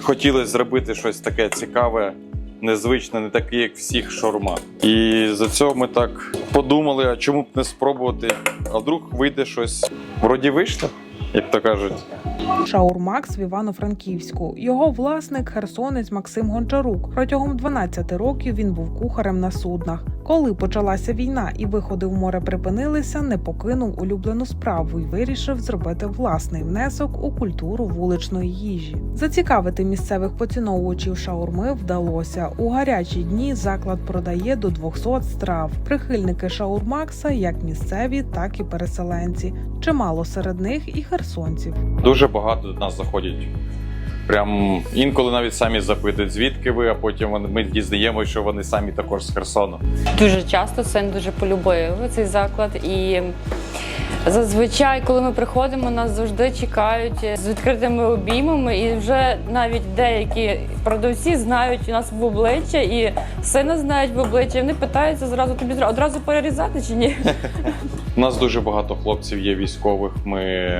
хотілося зробити щось таке цікаве, незвичне, не таке, як всіх шаурма. І за цього ми так подумали, а чому б не спробувати? А вдруг вийде щось вроді вийшло, як то кажуть. Шаурмакс в Івано-Франківську. Його власник херсонець Максим Гончарук. Протягом 12 років він був кухарем на суднах. Коли почалася війна і виходи в море припинилися, не покинув улюблену справу і вирішив зробити власний внесок у культуру вуличної їжі. Зацікавити місцевих поціновувачів шаурми вдалося. У гарячі дні заклад продає до 200 страв. Прихильники шаурмакса як місцеві, так і переселенці. Чимало серед них і херсонців. Дуже багато до нас заходять. Прям інколи навіть самі запитують, звідки ви, а потім вони- ми дізнаємося, що вони самі також з Херсону. Дуже часто син дуже полюбив цей заклад. І зазвичай, коли ми приходимо, нас завжди чекають з відкритими обіймами. І вже навіть деякі продавці знають нас в обличчя і сина знають в обличчя. І вони питаються зразу тобі одразу перерізати чи ні? У нас дуже багато хлопців є військових. Ми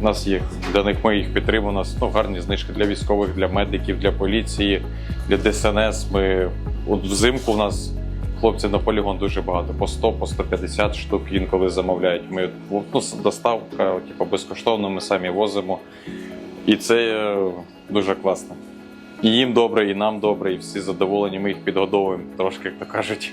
у нас є для них ми їх підтримуємо. У нас ну, гарні знижки для військових, для медиків, для поліції, для ДСНС. Ми от взимку у нас хлопці на полігон дуже багато, по 100, по 150 штук інколи замовляють. Ми ну, доставка, типу, безкоштовно, ми самі возимо. І це е, дуже класно. І їм добре, і нам добре, і всі задоволені. Ми їх підгодовуємо трошки, як то кажуть.